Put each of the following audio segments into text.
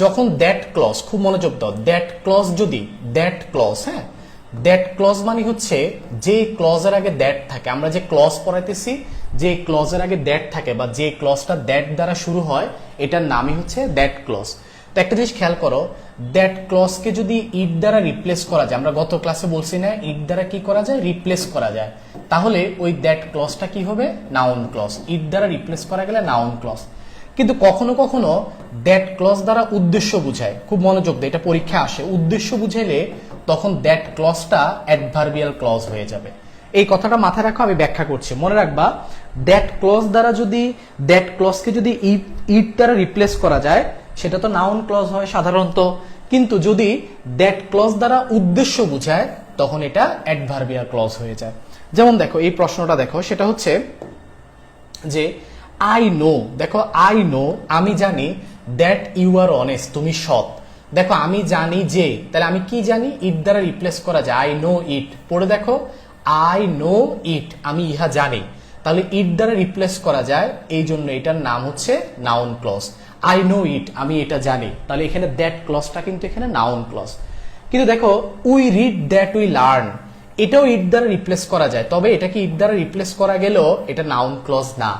যখন that clause খুব মনোযোগ দাও দ্যাট ক্লজ যদি দ্যাট ক্লজ হ্যাঁ? দ্যাট ক্লজ মানে হচ্ছে যে ক্লজের আগে দ্যাট থাকে। আমরা যে ক্লজ পড়াইতেছি যে ক্লজের আগে দ্যাট থাকে বা যে ক্লজটা দ্যাট দ্বারা শুরু হয়, এটার নামই হচ্ছে দ্যাট ক্লজ তো একটা জিনিস খেয়াল করো দ্যাট ক্লজকে যদি ইট দ্বারা রিপ্লেস করা যায়, আমরা গত ক্লাসে বলছি না ইট দ্বারা কি করা যায়? রিপ্লেস করা যায়। তাহলে ওই দ্যাট ক্লজটা কি হবে? নাউন ক্লজ ইট দ্বারা রিপ্লেস করা গেলে নাউন ক্লজ কিন্তু কখনো কখনো দ্যাট ক্লজ দ্বারা উদ্দেশ্য বুঝায়। খুব মনোযোগ দেয়, এটা পরীক্ষা আসে। উদ্দেশ্য বুঝাইলে তখন দ্যাট ক্লজটা অ্যাডভার্বিয়াল ক্লজ হয়ে যাবে। এই কথাটা মাথায় রাখো, আমি ব্যাখ্যা করছি। মনে রাখবা দ্যাট ক্লজ দ্বারা যদি দ্যাট ক্লজকে যদি ইট দ্বারা রিপ্লেস করা যায়, সেটা তো নাউন ক্লজ হয় সাধারণত। কিন্তু যদি দ্যাট ক্লজ দ্বারা উদ্দেশ্য বুঝায়, তখন এটা অ্যাডভার্বিয়াল ক্লজ হয়ে যায়। যেমন দেখো, এই প্রশ্নটা দেখো, সেটা হচ্ছে যে আই নো দেখো আই নো আমি জানি দ্যাট ইউ আর অনেস্ট তুমি সৎ। দেখো, আমি জানি যে, তাহলে আমি কি জানি? ইট দ্বারা রিপ্লেস করা যায়। আই নো ইট পড়ে দেখো আই নো ইট আমি ইহা জানি। তাহলে ইট দ্বারা রিপ্লেস করা যায় এই জন্য এটার নাম হচ্ছে noun clause I know it আমি এটা জানি। তাহলে এখানে দ্যাট ক্লজটা কিন্তু এখানে নাউন ক্লজ কিন্তু দেখো we read that we learn এটাও ইট দ্বারা রিপ্লেস করা যায়। তবে এটাকে ইট দ্বারা রিপ্লেস করা গেলেও এটা নাউন ক্লজ না।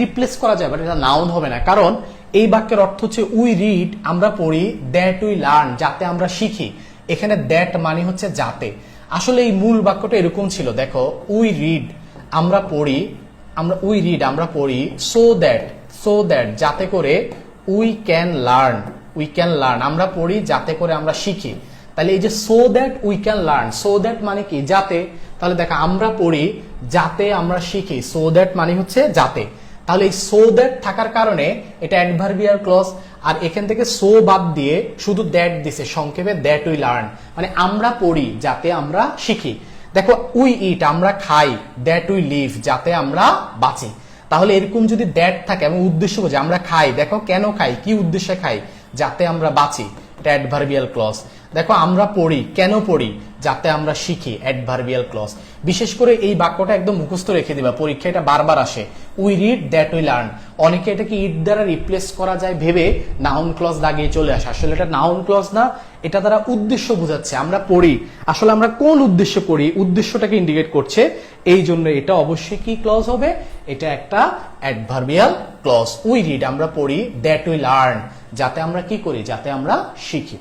রিপ্লেস করা যায় বাট এটা নাউন হবে না। কারণ এই বাক্যের অর্থ হচ্ছে উই রিড আমরা পড়ি দ্যাট উই লার্ন যাতে আমরা শিখি। এখানে দ্যাট মানে হচ্ছে যাতে। আসলে এই মূল বাক্যটা এরকম ছিল, দেখো উই রিড আমরা পড়ি, আমরা উই রিড আমরা পড়ি সো দ্যাট সো দ্যাট যাতে করে we can learn we can learn আমরা পড়ি, যাতে করে আমরা শিখি। তাহলে এই যে so that we can learn so that মানে কি? যাতে, তাহলে দেখো আমরা পড়ি যাতে আমরা শিখি সো দ্যাট মানে হচ্ছে যাতে। তাহলে এই সো দ্যাট থাকার কারণে এটা অ্যাডভার্বিয়াল ক্লজ আর এখান থেকে সো বাদ দিয়ে শুধু দ্যাট দিছে, সংক্ষেপে দ্যাট উই লার্ন মানে আমরা পড়ি যাতে আমরা শিখি। দেখো উই ইট আমরা খাই দ্যাট উই লিভ যাতে আমরা বাঁচি। তাহলে এরকম যদি দ্যাট থাকে এবং উদ্দেশ্য বোঝে আমরা খাই, দেখো কেন খাই, কি উদ্দেশ্যে খাই, যাতে আমরা বাঁচি, এটা অ্যাডভার্বিয়াল ক্লজ দেখো, আমরা পড়ি। কেন পড়ি? যাতে আমরা শিখি অ্যাডভার্বিয়াল ক্লজ বিশেষ করে এই বাক্যটা একদম মুখস্থ রেখে দিবা পরীক্ষা এটা বারবার আসে। We read that we learn অনেকে এটাকে ইট দ্বারা রিপ্লেস করা যায় ভেবে নাউন ক্লজ লাগিয়ে চলে আসে। আসলে এটা নাউন ক্লজ না, এটা তারা উদ্দেশ্য বোঝাচ্ছে। আমরা পড়ি। আসলে আমরা কোন উদ্দেশ্যে পড়ি? উদ্দেশ্যটাকে ইন্ডিকেট করছে। এই জন্য এটা অবশ্যই কি ক্লজ হবে? এটা একটা অ্যাডভার্বিয়াল ক্লজ উই রিড আমরা পড়ি দ্যাট উই লার্ন যাতে আমরা কি করি? যাতে আমরা শিখি।